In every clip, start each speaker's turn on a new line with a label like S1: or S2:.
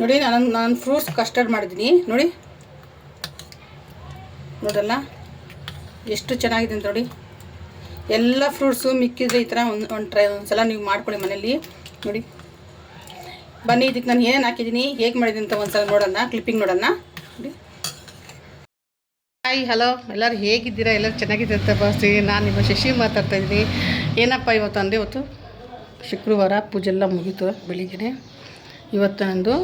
S1: ನೋಡಿ, ನಾನು ನಾನು ಫ್ರೂಟ್ಸ್ ಕಸ್ಟರ್ಡ್ ಮಾಡಿದ್ದೀನಿ. ನೋಡಿ. ನೋಡಲ್ಲ? ಎಷ್ಟು ಚೆನ್ನಾಗಿದೆ ಅಂತ ನೋಡಿ. ಎಲ್ಲ ಫ್ರೂಟ್ಸು ಮಿಕ್ಕಿದ್ರೆ ಈ ಥರ ಒಂದು ಒಂದು ಟ್ರೈ ಒಂದು ಸಲ ನೀವು ಮಾಡ್ಕೊಳ್ಳಿ ಮನೇಲಿ ನೋಡಿ. ಬನ್ನಿ, ಇದಕ್ಕೆ ನಾನು ಏನು ಹಾಕಿದ್ದೀನಿ, ಹೇಗೆ ಮಾಡಿದ್ದೀನಿ ಅಂತ ಒಂದು ಸಲ ನೋಡೋಣ ಕ್ಲಿಪ್ಪಿಂಗ್ ನೋಡೋಣ. ನೋಡಿ. ಹಾಯ್ ಹಲೋ ಎಲ್ಲರೂ ಹೇಗಿದ್ದೀರಾ? ಎಲ್ಲರೂ ಚೆನ್ನಾಗಿದ್ದೀರ ಅಂತ ನಾನು ನಿಮ್ಮ ಶಶಿ ಮಾತಾಡ್ತಾ ಇದ್ದೀನಿ. ಏನಪ್ಪ ಇವತ್ತು ಅಂದರೆ ಇವತ್ತು ಶುಕ್ರವಾರ ಪೂಜೆ ಎಲ್ಲ ಮುಗೀತು ಬೆಳಿಗ್ಗೆ ಇವತ್ತು ನಂದು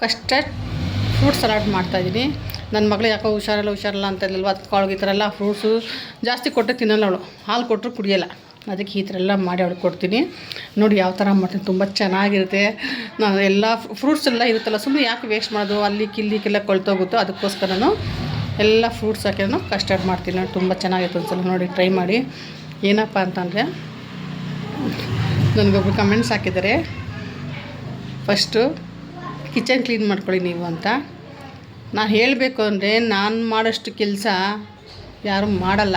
S1: ಕಸ್ಟರ್ಡ್ ಫ್ರೂಟ್ ಸಲಾಡ್ ಮಾಡ್ತಾಯಿದ್ದೀನಿ ನನ್ನ ಮಗಳು ಯಾಕೋ ಹುಷಾರಲ್ಲ ಹುಷಾರಲ್ಲ ಅಂತ ಇಲ್ಲಲ್ವ ಅದಕ್ಕೆ ಅವಳಿಗೆ ಈ ಥರ ಎಲ್ಲ ಫ್ರೂಟ್ಸು ಜಾಸ್ತಿ ಕೊಟ್ಟರೆ ತಿನ್ನಲ್ಲ ಅವಳು. ಹಾಲು ಕೊಟ್ಟರು ಕುಡಿಯಲ್ಲ. ಅದಕ್ಕೆ ಈ ಥರ ಎಲ್ಲ ಮಾಡಿ ಅವಳಿಗೆ ಕೊಡ್ತೀನಿ. ನೋಡಿ ಯಾವ ಥರ ಮಾಡ್ತೀನಿ. ತುಂಬ ಚೆನ್ನಾಗಿರುತ್ತೆ. ನಾನು ಎಲ್ಲ ಫ್ರೂಟ್ಸ್ ಎಲ್ಲ ಇರುತ್ತಲ್ಲ ಸುಮ್ಮನೆ ಯಾಕೆ ವೇಸ್ಟ್ ಮಾಡೋದು? ಅಲ್ಲಿ ಕಿಲ್ಲಿಕ್ಕೆಲ್ಲ ಕೊಳ್ತೋಗುತ್ತೋ. ಅದಕ್ಕೋಸ್ಕರ ನಾನು ಎಲ್ಲ ಫ್ರೂಟ್ಸ್ ಹಾಕಿ ನಾನು ಕಸ್ಟರ್ಡ್ ಮಾಡ್ತೀನಿ. ನಾನು ತುಂಬ ಚೆನ್ನಾಗಿತ್ತು ಒಂದ್ಸಲ ನೋಡಿ ಟ್ರೈ ಮಾಡಿ. ಏನಪ್ಪ ಅಂತಂದರೆ ನನಗೊಬ್ರು ಕಮೆಂಟ್ಸ್ ಹಾಕಿದ್ದಾರೆ. ಫಸ್ಟು ಕಿಚನ್ ಕ್ಲೀನ್ ಮಾಡ್ಕೊಳ್ಳಿ ನೀವು ಅಂತ. ನಾನು ಹೇಳಬೇಕು ಅಂದರೆ ನಾನು ಮಾಡೋಷ್ಟು ಕೆಲಸ ಯಾರೂ ಮಾಡಲ್ಲ.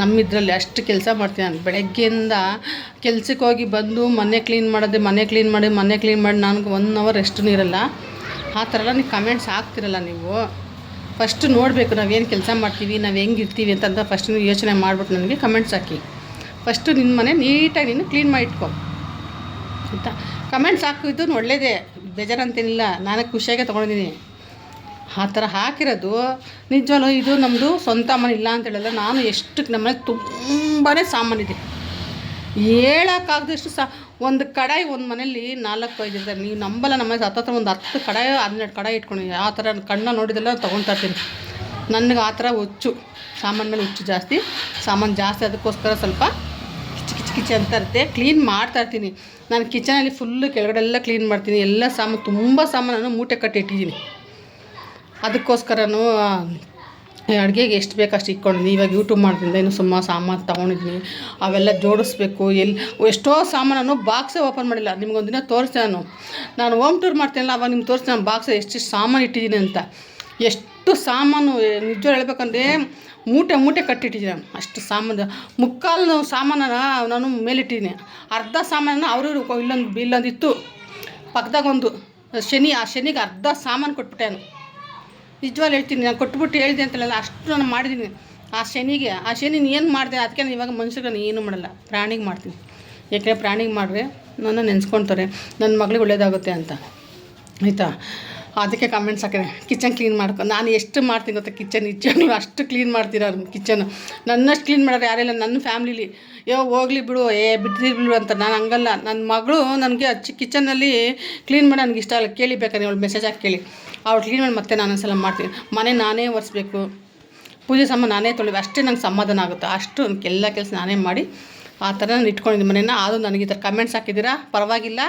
S1: ನಮ್ಮಿದ್ರಲ್ಲಿ ಅಷ್ಟು ಕೆಲಸ ಮಾಡ್ತೀನಿ ನಾನು. ಬೆಳಗ್ಗೆಯಿಂದ ಕೆಲ್ಸಕ್ಕೆ ಹೋಗಿ ಬಂದು ಮನೆ ಕ್ಲೀನ್ ಮಾಡೋದು, ಮನೆ ಕ್ಲೀನ್ ಮಾಡಿ, ಮನೆ ಕ್ಲೀನ್ ಮಾಡಿ ನನಗೆ ಒನ್ ಅವರ್ ರೆಸ್ಟೂ ಇರಲ್ಲ. ಆ ಥರ ಎಲ್ಲ ನೀವು ಕಮೆಂಟ್ಸ್ ಹಾಕ್ತಿರಲ್ಲ ನೀವು. ಫಸ್ಟು ನೋಡಬೇಕು ನಾವೇನು ಕೆಲಸ ಮಾಡ್ತೀವಿ, ನಾವು ಹೆಂಗೆ ಇರ್ತೀವಿ ಅಂತಂದ ಫಸ್ಟ್ ನೀವು ಯೋಚನೆ ಮಾಡಿಬಿಟ್ಟು ನನಗೆ ಕಮೆಂಟ್ಸ್ ಹಾಕಿ. ಫಸ್ಟು ನಿನ್ನ ಮನೆ ನೀಟಾಗಿ ನೀನು ಕ್ಲೀನ್ ಮಾಡಿ ಇಟ್ಕೊ ಆಯಿತಾ? ಕಮೆಂಟ್ಸ್ ಹಾಕಿದ್ದು ಒಳ್ಳೇದೇ. ಬೇಜಾರಂತೇನಿಲ್ಲ, ನಾನು ಖುಷಿಯಾಗೆ ತೊಗೊಂಡಿದ್ದೀನಿ. ಆ ಥರ ಹಾಕಿರೋದು ನಿಜವಲ್ಲ ಇದು ನಮ್ಮದು ಸ್ವಂತ ಮನೆ ಇಲ್ಲ ಅಂತ ಹೇಳಲ್ಲ, ನಾನು ಎಷ್ಟು ನಮ್ಮನೆ ತುಂಬಾ ಸಾಮಾನಿದೆ ಹೇಳೋಕ್ಕಾಗದಷ್ಟು ಸಾ, ಒಂದು ಕಡಾಯಿ ಒಂದು ಮನೇಲಿ ನಾಲ್ಕು ಐದು ಇರ್ತಾರೆ ನೀವು ನಂಬಲ್ಲ ನಮ್ಮ ಮನೆ ಹತ್ತತ್ರ ಒಂದು ಹತ್ತು ಕಡಾಯಿ, ಹನ್ನೆರಡು ಕಡಾಯಿ ಇಟ್ಕೊಂಡಿದ್ದೀನಿ ಆ ಥರ ಕಣ್ಣ ನೋಡಿದೆಲ್ಲ ತೊಗೊಳ್ತಾ ಇರ್ತೀನಿ. ನನಗೆ ಆ ಥರ ಹುಚ್ಚು, ಸಾಮಾನು ಮೇಲೆ ಹುಚ್ಚು ಜಾಸ್ತಿ, ಸಾಮಾನು ಜಾಸ್ತಿ ಅದಕ್ಕೋಸ್ಕರ ಸ್ವಲ್ಪ ಕಿಚಿ ಕಿಚಿ ಕಿಚಿ ಅಂತ ಇರುತ್ತೆ. ಕ್ಲೀನ್ ಮಾಡ್ತಾ ಇರ್ತೀನಿ. ನಾನು ಕಿಚನಲ್ಲಿ ಫುಲ್ಲು ಕೆಳಗಡೆ ಎಲ್ಲ ಕ್ಲೀನ್ ಮಾಡ್ತೀನಿ. ಎಲ್ಲ ಸಾಮಾನು, ತುಂಬ ಸಾಮಾನನ್ನು ಮೂಟೆ ಕಟ್ಟಿಟ್ಟಿದ್ದೀನಿ ಅದಕ್ಕೋಸ್ಕರನೂ ಅಡುಗೆಗೆ ಎಷ್ಟು ಬೇಕು ಅಷ್ಟು ಇಟ್ಕೊಂಡಿದ್ದೀನಿ. ಇವಾಗ ಯೂಟ್ಯೂಬ್ ಮಾಡಿದ್ರಿಂದ ಇನ್ನು ಸುಮ್ಮ ಸಾಮಾನು ತೊಗೊಂಡಿದ್ದೀನಿ. ಅವೆಲ್ಲ ಜೋಡಿಸ್ಬೇಕು. ಎಲ್ಲಿ ಎಷ್ಟೋ ಸಾಮಾನನ್ನು ಬಾಕ್ಸೇ ಓಪನ್ ಮಾಡಿಲ್ಲ. ನಿಮ್ಗೊಂದಿನ ದಿನ ತೋರಿಸ್ದೆ ನಾನು. ನಾನು ಹೋಮ್ ಟೂರ್ ಮಾಡ್ತೀನಲ್ಲ, ಅವಾಗ ನಿಮ್ಗೆ ತೋರಿಸ್ತೇನೆ ನಾನು ಬಾಕ್ಸ್ ಎಷ್ಟೆಷ್ಟು ಸಾಮಾನು ಇಟ್ಟಿದ್ದೀನಿ ಅಂತ. ಎಷ್ಟು ಸಾಮಾನು, ನಿಜ ಹೇಳ್ಬೇಕಂದ್ರೆ ಮೂಟೆ ಮೂಟೆ ಕಟ್ಟಿಟ್ಟಿದ್ದೀನಿ ನಾನು ಅಷ್ಟು ಸಾಮಾನು ಮುಕ್ಕಾಲು ಸಾಮಾನನ ನಾನು ಮೇಲಿಟ್ಟಿದ್ದೀನಿ. ಅರ್ಧ ಸಾಮಾನನ್ನು ಅವರು ಇಲ್ಲೊಂದು ಇಲ್ಲೊಂದು ಇತ್ತು. ಪಕ್ಕದಾಗ ಒಂದು, ಶನಿ, ಆ ಶನಿಗೆ ಅರ್ಧ ಸಾಮಾನು ಕೊಟ್ಬಿಟ್ಟೆ ನಾನು. ನಿಜವಾಗ್ಲೂ ಹೇಳ್ತೀನಿ, ನಾನು ಕೊಟ್ಬಿಟ್ಟು ಹೇಳಿದೆ ಅಂತಲ್ಲ ಅಷ್ಟು ನಾನು ಮಾಡಿದ್ದೀನಿ. ಆ ಶನಿಗೆ, ಆ ಶನಿ ಏನು ಮಾಡಿದೆ? ಅದಕ್ಕೆ ನಾನು ಇವಾಗ ಮನುಷ್ಯರಿಗೆ ನಾನು ಏನು ಮಾಡಲ್ಲ. ಪ್ರಾಣಿಗೆ ಮಾಡ್ತೀನಿ. ಯಾಕೆಂದರೆ ಪ್ರಾಣಿಗೆ ಮಾಡಿದ್ರೆ ನನ್ನ ನೆನೆಸ್ಕೊಳ್ತಾರೆ ನನ್ನ ಮಗಳಿಗೆ ಒಳ್ಳೆಯದಾಗುತ್ತೆ ಅಂತ. ಆಯಿತಾ? ಅದಕ್ಕೆ ಕಮೆಂಟ್ಸ್ ಹಾಕಿದೆ. ಕಿಚನ್ ಕ್ಲೀನ್ ಮಾಡ್ಕೊ ನಾನು ಎಷ್ಟು ಮಾಡ್ತೀನಿ ಗೊತ್ತಾ ಕಿಚನ್ ನಿಜವಾಗ್ಲೂ ಅಷ್ಟು ಕ್ಲೀನ್ ಮಾಡ್ತೀರ ಕಿಚನ್ ನನ್ನಷ್ಟು ಕ್ಲೀನ್ ಮಾಡೋರು ಯಾರಿಲ್ಲ ನನ್ನ ಫ್ಯಾಮ್ಲಿಲಿ ಯೋ, ಹೋಗ್ಲಿ ಬಿಡು, ಏ ಬಿಡ್ರಿ ಬಿಡು ಅಂತ. ನಾನು ಹಂಗಲ್ಲ. ನನ್ನ ಮಗಳು ನನಗೆ ಅಚ್ಚಿ ಕಿಚನ್ನಲ್ಲಿ ಕ್ಲೀನ್ ಮಾಡಿ ನನಗೆ ಇಷ್ಟ ಅಲ್ಲ ಕೇಳಿ ಬೇಕಾದ್ರೆ ಅವಳು ಮೆಸೇಜ್ ಹಾಕಿ ಕೇಳಿ. ಅವ್ಳು ಕ್ಲೀನ್ ಮಾಡಿ ಮತ್ತೆ ನಾನು ಒಂದ್ಸಲ ಮಾಡ್ತೀನಿ. ಮನೆ ನಾನೇ ಒರೆಸ್ಬೇಕು. ಪೂಜೆ ಸಾಮಾನು ನಾನೇ ತೊಳಿ ಅಷ್ಟೇ ನಂಗೆ ಸಮಾಧಾನ ಆಗುತ್ತೆ. ಅಷ್ಟು ಎಲ್ಲ ಕೆಲಸ ನಾನೇ ಮಾಡಿ ಆ ಥರ ನಾನು ಇಟ್ಕೊಂಡಿದ್ದೀನಿ ಮನೇನ. ಅದು ನನಗೆ ಈ ಥರ ಕಮೆಂಟ್ಸ್ ಹಾಕಿದ್ದೀರಾ? ಪರವಾಗಿಲ್ಲ.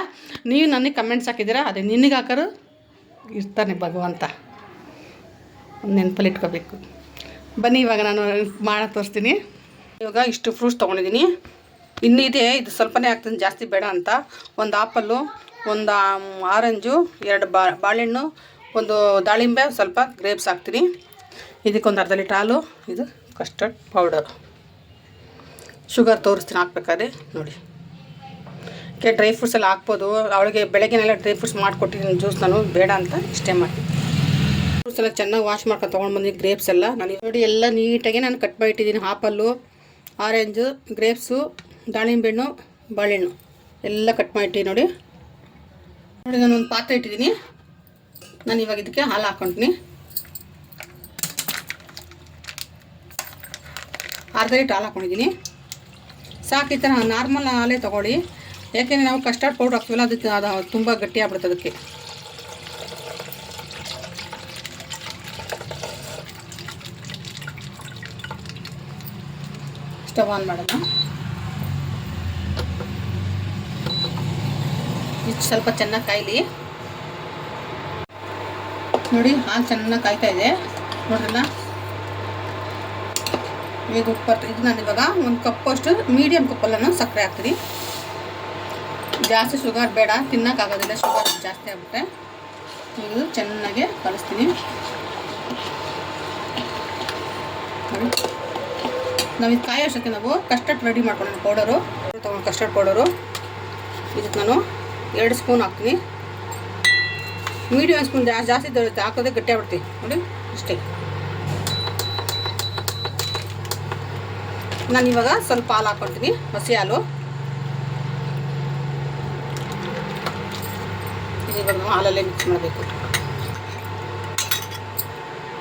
S1: ನೀವು ನನಗೆ ಕಮೆಂಟ್ಸ್ ಹಾಕಿದ್ದೀರಾ? ಅದೇ ನಿನಗೆ ಹಾಕೋರು ಇರ್ತಾನೆ ಭಗವಂತ. ನೆನಪಲ್ಲಿ ಇಟ್ಕೋಬೇಕು. ಬನ್ನಿ ಇವಾಗ ನಾನು ಮಾಡ ತೋರಿಸ್ತೀನಿ. ಇವಾಗ ಇಷ್ಟು ಫ್ರೂಟ್ಸ್ ತೊಗೊಂಡಿದ್ದೀನಿ. ಇನ್ನೂ ಇದೆ ಸ್ವಲ್ಪನೇ ಆಗ್ತದೆ, ಜಾಸ್ತಿ ಬೇಡ ಅಂತ. ಒಂದು ಆಪಲ್ಲು, ಒಂದು ಆರೆಂಜು, ಎರಡು ಬಾಳೆಹಣ್ಣು, ಒಂದು ದಾಳಿಂಬೆ, ಸ್ವಲ್ಪ ಗ್ರೇಪ್ಸ್ ಹಾಕ್ತೀನಿ. ಇದಕ್ಕೊಂದು ಅರ್ಧ ಲೀಟ್ರ್ ಹಾಲು, ಇದು ಕಸ್ಟರ್ಡ್ ಪೌಡರ್ ಶುಗರ್ ತೋರಿಸ್ತೀನಿ, ಹಾಕ್ಬೇಕಾದ್ರೆ. ನೋಡಿ. ಕೆ ಡ್ರೈ ಫ್ರೂಟ್ಸ್ ಎಲ್ಲ ಹಾಕ್ಬೋದು. ಅವಳಿಗೆ ಬೆಳಗ್ಗೆನೆಲ್ಲ ಡ್ರೈ ಫ್ರೂಟ್ಸ್ ಮಾಡಿಕೊಟ್ಟಿದ್ದೀನಿ ಜ್ಯೂಸ್ ನಾನು. ಬೇಡ ಅಂತ ಇಷ್ಟೇ ಮಾಡ್ತೀನಿ. ಫ್ರೂಟ್ಸ್ ಎಲ್ಲ ಚೆನ್ನಾಗಿ ವಾಶ್ ಮಾಡ್ಕೊಂಡು ತೊಗೊಂಡು ಬಂದಿದ್ದೀನಿ ಗ್ರೇಪ್ಸ್ ಎಲ್ಲ. ನಾನು ನೋಡಿ ಎಲ್ಲ ನೀಟಾಗಿ ನಾನು ಕಟ್ ಮಾಡಿಟ್ಟಿದ್ದೀನಿ. ಆಪಲ್ಲು ಆರೆಂಜು, ಗ್ರೇಪ್ಸು ದಾಳಿಂಬೆ ಹಣ್ಣು ಬಾಳೆಹಣ್ಣು ಎಲ್ಲ ಕಟ್ ಮಾಡಿಟ್ಟಿದ್ದೀನಿ ನೋಡಿ. ನೋಡಿ ನಾನು ಒಂದು ಪಾತ್ರೆ ಇಟ್ಟಿದ್ದೀನಿ. ನಾನು ಇವಾಗ ಇದಕ್ಕೆ ಹಾಲು ಹಾಕ್ಕೊಂತೀನಿ ಅರ್ಧ ಲೀಟ್ರ್ ಹಾಲು ಹಾಕೊಂಡಿದ್ದೀನಿ ಸಾಕು ಈ ಥರ ನಾರ್ಮಲ್ ಹಾಲೇ ತೊಗೊಳ್ಳಿ. ಯಾಕೆಂದರೆ ನಾವು ಕಸ್ಟರ್ಡ್ ಪೌಡ್ರ್ ಹಾಕ್ತೀವಲ್ಲ, ಅದಕ್ಕೆ ಅದು ತುಂಬ ಗಟ್ಟಿ ಆಗ್ಬಿಡುತ್ತೆ ಅದಕ್ಕೆ. ಸ್ಟವ್ ಆನ್ ಮಾಡೋಣ. ಇಷ್ಟು ಸ್ವಲ್ಪ ಚೆನ್ನಾಗಿ ಕಾಯಲಿ. ನೋಡಿ, ಹಾಲು ಚೆನ್ನಾಗಿ ಕಾಯ್ತಾ ಇದೆ. ನೋಡ್ರಲ್ಲ? ಇದು ಉಪ್ಪು ಇದು ನಾನು ಇವಾಗ ಒಂದು ಕಪ್ಪಷ್ಟು ಮೀಡಿಯಮ್ ಕಪ್ಪಲ್ಲಿ ನಾನು ಸಕ್ಕರೆ ಹಾಕ್ತೀನಿ. ಜಾಸ್ತಿ ಶುಗರ್ ಬೇಡ ತಿನ್ನೋಕ್ಕಾಗೋದಿಲ್ಲ ಶುಗರ್ ಜಾಸ್ತಿ ಆಗುತ್ತೆ. ಇದು ಚೆನ್ನಾಗಿ ಕಲಿಸ್ತೀನಿ. ನಾವು ಇದು ಕಾಯೋ ನಾವು ಕಸ್ಟರ್ಡ್ ರೆಡಿ ಮಾಡ್ಕೊಂಡು ಪೌಡರು ತೊಗೊಂಡು ಕಸ್ಟರ್ಡ್ ಪೌಡರು ಇದಕ್ಕೆ ನಾನು ಎರಡು ಸ್ಪೂನ್ ಹಾಕ್ತೀನಿ. ಮೀಡಿಯಮ್ ಸ್ಪೂನ್ ಜಾಸ್ತಿ ಜಾಸ್ತಿ ದೊರೆಯುತ್ತೆ, ಹಾಕೋದೇ ಗಟ್ಟಿ ಆಗ್ಬಿಡ್ತೀವಿ ನೋಡಿ, ಅಷ್ಟೇ. ನಾನು ಇವಾಗ ಸ್ವಲ್ಪ ಹಾಲು ಹಾಕ್ಕೊಳ್ತೀನಿ ಹಸಿ ಹಾಲು. ಇವಾಗ ನಾವು ಹಾಲಲ್ಲೇ ಮಿಕ್ಸ್ ಮಾಡಬೇಕು.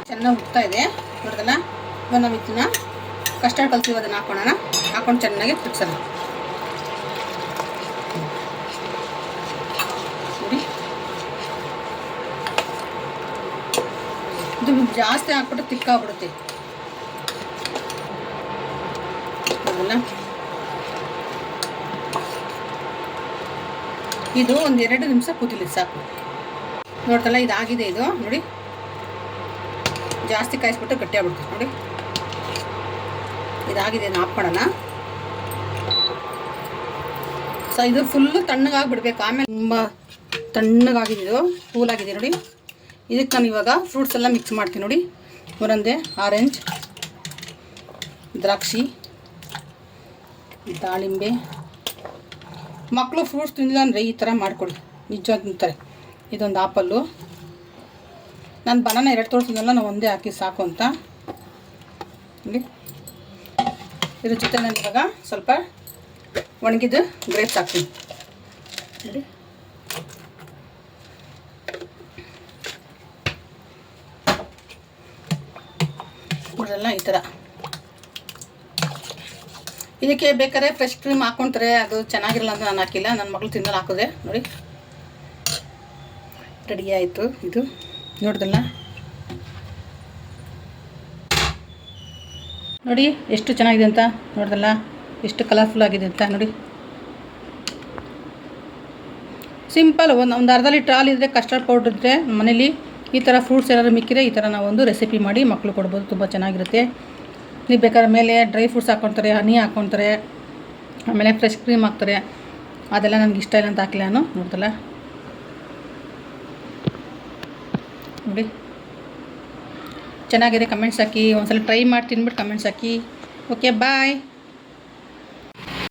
S1: ಚೆನ್ನಾಗಿ ಉಗ್ತಾ ಇದೆ. ನೋಡಿದಲ್ಲ ಇವಾಗ ನಾವು ಇದನ್ನ ಕಸ್ಟರ್ಡ್ ಕಲ್ತೀವಿ ಅದನ್ನು ಹಾಕೋಣ ಹಾಕೊಂಡು ಚೆನ್ನಾಗಿ ಕುದಿಸೋಣ ನೋಡಿ. ಇದು ಜಾಸ್ತಿ ಹಾಕ್ಬಿಟ್ಟು ತಿಕ್ಕಾಗ್ಬಿಡುತ್ತೆ. ಹೌದಲ್ಲ ಇದು ಒಂದು ಎರಡು ನಿಮಿಷ ಕುದಿಲಿ ಸಾಕು. ನೋಡ್ತಲ್ಲ, ಇದಾಗಿದೆ ಇದು. ನೋಡಿ. ಜಾಸ್ತಿ ಕಾಯಿಸ್ಬಿಟ್ಟು ಗಟ್ಟಿ ಆಗ್ಬಿಡ್ತು ನೋಡಿ. ಇದಾಗಿದೆ ನಾಪ್ಕೊಳ್ಳೋಣ ಸೊ ಇದು ಫುಲ್ಲು ತಣ್ಣಗಾಗ್ಬಿಡ್ಬೇಕು. ಆಮೇಲೆ ತುಂಬ ತಣ್ಣಗಾಗಿದೆ ಇದು. ಕೂಲಾಗಿದೆ, ನೋಡಿ. ಇದಕ್ಕೆ ನಾನು ಇವಾಗ ಫ್ರೂಟ್ಸ್ ಎಲ್ಲ ಮಿಕ್ಸ್ ಮಾಡ್ತೀನಿ, ನೋಡಿ. ಮುರಂದೆ ಆರೆಂಜ್ ದ್ರಾಕ್ಷಿ, ದಾಳಿಂಬೆ. ಮಕ್ಕಳು ಫ್ರೂಟ್ಸ್ ತಿಂದಿಲ್ಲ ಅಂದರೆ ಈ ಥರ ಮಾಡಿಕೊಡಿ. ನಿಜ ತಿಂತಾರೆ ಇದೊಂದು ಆಪಲ್ಲು. ನಾನು ಬನಾನ ಎರಡು ತೋರಿಸಿದ್ನಲ್ಲ, ನಾವು ಒಂದೇ ಹಾಕಿ ಸಾಕು ಅಂತ. ಇದ್ರ ಜೊತೆ ನಾನು ಇವಾಗ ಸ್ವಲ್ಪ ಒಣಗಿದ್ದು ಗ್ರೇಪ್ಸ್ ಹಾಕ್ತೀನಿ. ನೋಡಲ್ಲ ಈ ಥರ ಇದಕ್ಕೆ ಬೇಕಾದ್ರೆ ಫ್ರೆಶ್ ಕ್ರೀಮ್ ಹಾಕೊಂಡ್ರೆ ಅದು ಚೆನ್ನಾಗಿರಲ್ಲ ಅಂತ ನಾನು ಹಾಕಿಲ್ಲ. ನನ್ನ ಮಗಳು ತಿನ್ನಲು ಹಾಕಿದೆ. ನೋಡಿ. ರೆಡಿ ಆಯಿತು ಇದು. ನೋಡಿದಲ್ಲ ನೋಡಿ, ಎಷ್ಟು ಚೆನ್ನಾಗಿದೆ ಅಂತ ನೋಡಿದಲ್ಲ ಎಷ್ಟು ಕಲರ್ಫುಲ್ ಆಗಿದೆ ಅಂತ ನೋಡಿ. ಸಿಂಪಲ್ ಒಂದು ಒಂದು ಅರ್ಧ ಲೀಟ್ರ್ ಹಾಲು ಇದ್ದರೆ ಕಸ್ಟರ್ಡ್ ಪೌಡ್ರ್ ಇದ್ದರೆ ಮನೇಲಿ ಈ ಥರ ಫ್ರೂಟ್ಸ್ ಏನಾದರೂ ಮಿಕ್ಕಿದ್ರೆ ಈ ಥರ ಒಂದು ರೆಸಿಪಿ ಮಾಡಿ ಮಕ್ಕಳು ಕೊಡ್ಬೋದು. ತುಂಬ ಚೆನ್ನಾಗಿರುತ್ತೆ. ನೀವು ಬೇಕಾದ್ರೆ ಮೇಲೆ ಡ್ರೈ ಫ್ರೂಟ್ಸ್ ಹಾಕ್ಕೊಳ್ತಾರೆ ಹನಿ ಹಾಕ್ಕೊಳ್ತಾರೆ ಆಮೇಲೆ ಫ್ರೆಶ್ ಕ್ರೀಮ್ ಹಾಕ್ತಾರೆ. ಅದೆಲ್ಲ ನನಗೆ ಇಷ್ಟ ಇಲ್ಲ ಅಂತ ಹಾಕಿಲ್ಲ ನಾನು ನೋಡ್ತಲ್ಲ ನೋಡಿ. ಚೆನ್ನಾಗಿದೆ ಕಮೆಂಟ್ಸ್ ಹಾಕಿ. ಒಂದ್ಸಲ ಟ್ರೈ ಮಾಡಿ ತಿನ್ಬಿಟ್ಟು ಕಮೆಂಟ್ಸ್ ಹಾಕಿ. Okay bye